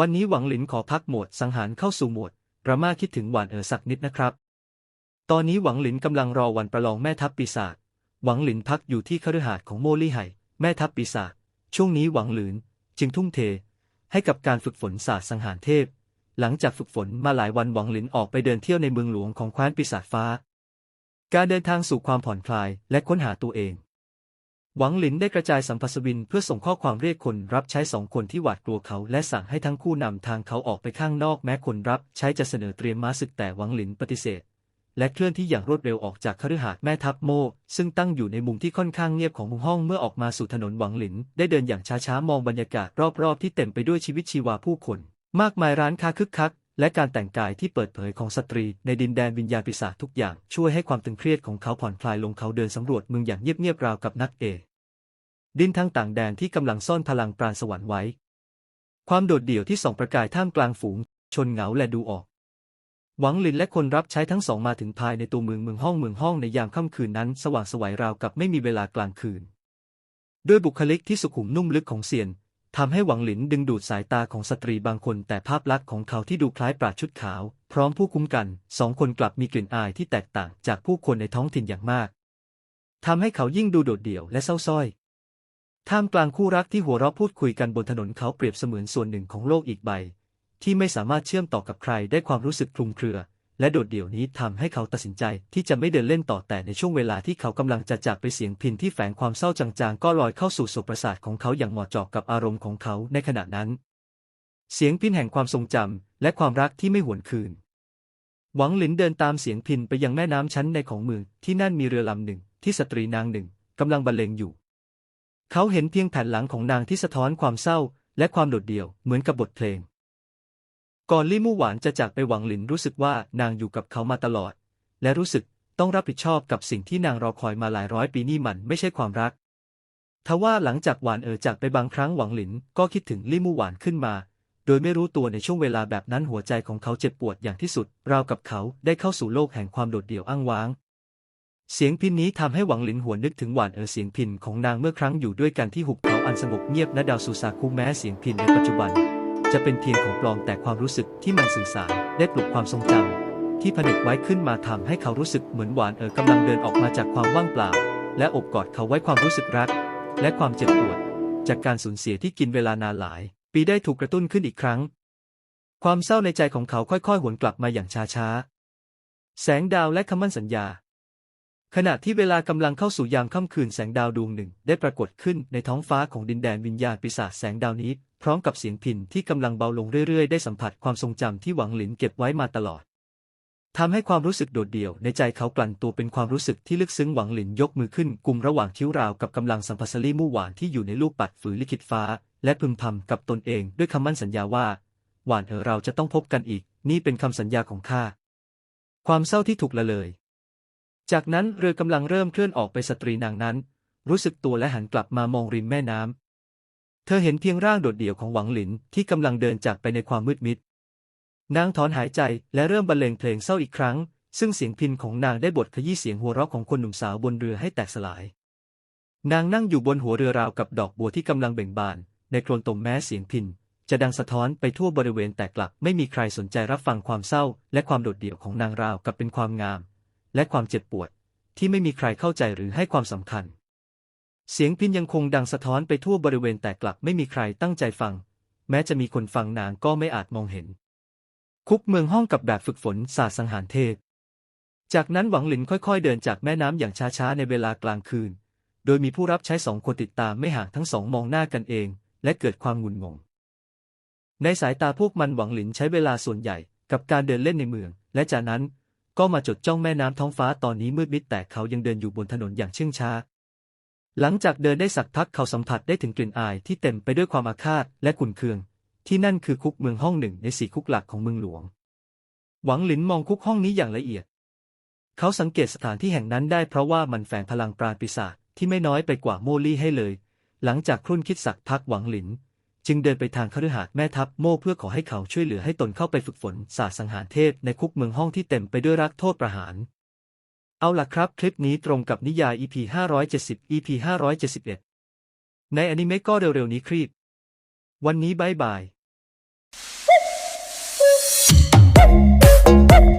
วันนี้หวังหลินขอพักหมวดสังหารเข้าสู่หมวดรามาคิดถึงหวานเอ๋อสักนิดนะครับ ตอนนี้หวังหลินกำลังรอวันประลองแม่ทัพปีศาจ หวังหลินพักอยู่ที่คฤหาสน์ของโมลี่ไห่แม่ทัพปีศาจ ช่วงนี้หวังหลินจึงทุ่มเท ให้กับการฝึกฝนศาสตร์สังหารเทพ หลังจากฝึกฝนมาหลายวันหวังหลินออกไปเดินเที่ยวในเมืองหลวงของแคว้นปีศาจฟ้า การเดินทางสู่ความผ่อนคลายและค้นหาตัวเอง หวังหลินได้กระจายสัมพัสวินเพื่อส่งข้อความเรียกคนรับใช้สองคนที่หวาดกลัวเขาและสั่งให้ทั้งคู่นำทางเขาออกไปข้างนอกแม้คนรับใช้จะเสนอเตรียมม้าศึกแต่หวังหลินปฏิเสธ และเคลื่อนที่อย่างรวดเร็วออกจากคฤหาสน์แม่ทัพโม ซึ่งตั้งอยู่ในมุมที่ค่อนข้างเงียบของมุมห้องเมื่อออกมาสู่ถนนหวังหลิน ได้เดินอย่างช้าๆมองบรรยากาศรอบๆที่เต็มไปด้วยชีวิตชีวาผู้คน มากมายร้านค้าคึกคัก และการแต่งกายที่เปิดเผยของสตรีในดินแดนวิญญาณปีศาจทุกอย่างช่วยให้ความตึงเครียดของเขาผ่อนคลายลงเขาเดินสำรวจเมืองอย่างเงียบๆราวกับนักเอกดินทั้งต่างแดนที่กำลังซ่อนพลังปราณสวรรค์ไว้ ความโดดเดี่ยวที่ส่องประกายท่ามกลางฝูง ชนเหงาและดูออก หวังลินและคนรับใช้ทั้งสองมาถึงภายในตัวเมืองเมืองห้องเมืองห้องในยามค่ำคืนนั้น สว่างไสวัยราวกับไม่มีเวลากลางคืน ด้วยบุคลิกที่สุขุมนุ่มลึกของเซียน ทำให้หวังหลินดึงดูดสายตาของสตรีบางคน แต่ภาพลักษณ์ของเขาที่ดูคล้ายปราชุดขาว พร้อมผู้คุ้มกันสองคนกลับมีกลิ่นอายที่แตกต่างจากผู้คนในท้องถิ่นอย่างมากทำให้เขายิ่งดูโดดเดี่ยวและเศร้าส้อยท่ามกลางคู่รักที่หัวเราะพูดคุยกันบนถนนเขาเปรียบเสมือนส่วนหนึ่งของโลกอีกใบ ที่ไม่สามารถเชื่อมต่อกับใครได้ความรู้สึกคลุมเครือ และโดดเดี่ยวนี้ทำให้เขาตัดสินใจที่จะไม่เดินเล่นต่อแต่ในช่วงเวลาที่เขากำลังจะจากไปเสียงพินที่แฝงความเศร้าจางๆ ก็ลอยเข้าสู่สประสาทของเขาอย่างเหมาะเจาะกับอารมณ์ของเขาในขณะนั้น เสียงพินแห่งความทรงจำและความรักที่ไม่หวนคืน หวังหลินเดินตามเสียงพินไปยังแม่น้ำชั้นในของเมืองที่นั่นมีเรือลำหนึ่ง ที่สตรีนางหนึ่งกำลังบรรเลงอยู่ เขาเห็นเพียงแผ่นหลังของนางที่สะท้อนความเศร้า และความโดดเดี่ยวเหมือนกับบทเพลง ก่อนลี่มู่หวานจะจากไปหวังหลินรู้สึกว่านางอยู่กับเขามาตลอด และรู้สึกต้องรับผิดชอบกับสิ่งที่นางรอคอยมาหลายร้อยปีนี่มันไม่ใช่ความรักทว่าหลังจากหวานเอ๋อจากไปบางครั้งหวังหลินก็คิดถึงลี่มู่หวานขึ้นมา โดยไม่รู้ตัวในช่วงเวลาแบบนั้นหัวใจของเขาเจ็บปวดอย่างที่สุด ราวกับเขาได้เข้าสู่โลกแห่งความโดดเดี่ยวอ้างว้าง เสียงพินนี้ทำให้หวังหลินหวนนึกถึงหวานเอ๋อเสียงพินของนางเมื่อครั้งอยู่ด้วยกันที่หุบเขาอันสงบเงียบณดาวสุสาคุแม้เสียงพินในปัจจุบัน จะเป็นเพียงของปลอมแต่ความรู้สึกที่มันสื่อสารได้ปลุกความทรงจำที่ผนึกไว้ขึ้นมาทำให้เขารู้สึกเหมือนหวานเอ๋อกำลังเดินออกมาจากความว่างเปล่า และอบกอดเขาไว้ความรู้สึกรัก และความเจ็บปวด จากการสูญเสียที่กินเวลานานหลาย ปีได้ถูกกระตุ้นขึ้นอีกครั้ง ความเศร้าในใจของเขาค่อยๆ หวนกลับมาอย่างช้าๆแสงดาวและคำมั่นสัญญา ขณะที่เวลากำลังเข้าสู่ยามค่ำคืนแสงดาวดวงหนึ่ง ได้ปรากฏขึ้นในท้องฟ้าของดินแดนวิญญาณปีศาจแสงดาวนี้ พร้อมกับเสียงพินที่กำลังเบาลงเรื่อยๆ ได้สัมผัสความทรงจำที่หวังหลินเก็บไว้มาตลอดทำให้ความรู้สึกโดดเดี่ยวในใจเขากลั่นตัวเป็นความรู้สึกที่ลึกซึ้งหวังหลินยกมือขึ้นกุมระหว่างคิ้วราวกับกำลังสัมผัสลี่มู่หวานที่อยู่ในลูกปัดฝืนลิขิตฟ้า และพึมพำกับตนเองด้วยคำมั่นสัญญาว่า หวานเออเราจะต้องพบกันอีก นี่เป็นคำสัญญาของข้าความเศร้าที่ถูกละเลย จากนั้นเรือกำลังเริ่มเคลื่อนออกไปสตรีนางนั้น รู้สึกตัวและหันกลับมามองริมแม่น้ำ เธอเห็นเพียงร่างโดดเดี่ยวของหวังหลินที่กำลังเดินจากไปในความมืดมิด นางถอนหายใจและเริ่มบรรเลงเพลงเศร้าอีกครั้ง ซึ่งเสียงพินของนางได้บทขยี้เสียงหัวเราะของคนหนุ่มสาวบนเรือให้แตกสลาย นางนั่งอยู่บนหัวเรือราวกับดอกบัวที่กำลังเบ่งบาน ในโคลนตมแม้เสียงพินจะดังสะท้อนไปทั่วบริเวณแต่กลับไม่มีใครสนใจรับฟังความเศร้า และความโดดเดี่ยวของนางราวกับเป็นความงาม และความเจ็บปวด ที่ไม่มีใครเข้าใจหรือให้ความสำคัญ เสียงพินยังคงดังสะท้อนไปทั่วบริเวณแต่กลับไม่มีใครตั้งใจฟัง แม้จะมีคนฟังนางก็ไม่อาจมองเห็น คุกเมืองห้องกับแบบฝึกฝนศาสตร์สังหารเทพ จากนั้นหวังหลินค่อยๆ เดินจากแม่น้ำอย่างช้าๆในเวลากลางคืน โดยมีผู้รับใช้สองคนติดตามไม่ห่างทั้งสองมองหน้ากันเอง และเกิดความงุนงงในสายตาพวกมันหวังหลินใช้เวลาส่วนใหญ่กับการเดินเล่นในเมือง และจากนั้น ก็มาจดจ้องแม่น้ำท้องฟ้าตอนนี้มืดมิดแต่เขายังเดินอยู่บนถนนอย่างเชื่องช้า หลังจากเดินได้สักพักเขาสัมผัสได้ถึงกลิ่นอายที่เต็มไปด้วยความอาฆาตและขุนเคือง ที่นั่นคือคุกเมืองห้องหนึ่งในสี่คุกหลักของเมืองหลวง หวังหลินมองคุกห้องนี้อย่างละเอียด เขาสังเกตสถานที่แห่งนั้นได้เพราะว่ามันแฝงพลังปราณปีศาจที่ไม่น้อยไปกว่าโมลี่ให้เลย หลังจากครุ่นคิดสักพักหวังหลิน จึงเดินไปทางคฤหาสน์แม่ทัพโม่เพื่อขอให้เขาช่วยเหลือให้ตนเข้าไปฝึกฝนศาสตร์สังหารเทพในคุกเมืองห้องที่เต็มไปด้วยรักโทษประหาร เอาล่ะครับ คลิปนี้ตรงกับนิยาย EP 570 EP 571 ในอนิเมะก็เร็วๆนี้ครีบ วันนี้บายบาย Thank